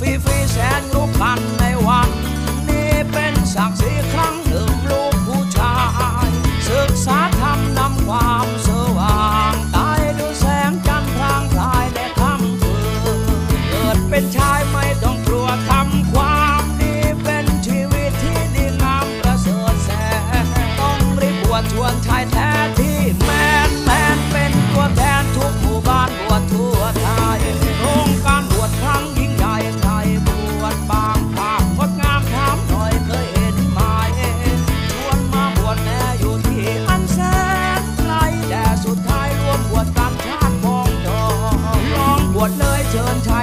ฟีฟีแสนรู้พันในวัน นี้เป็นศักดิ์ศรีครั้งหนึ่งลูกผู้ชาย ศึกษาทำนำความสว่างตายด้วยแสงจันทร์พางลายในค่ำคืนเกิดเป็นชายไม่ต้อง บวดเลยเชิญช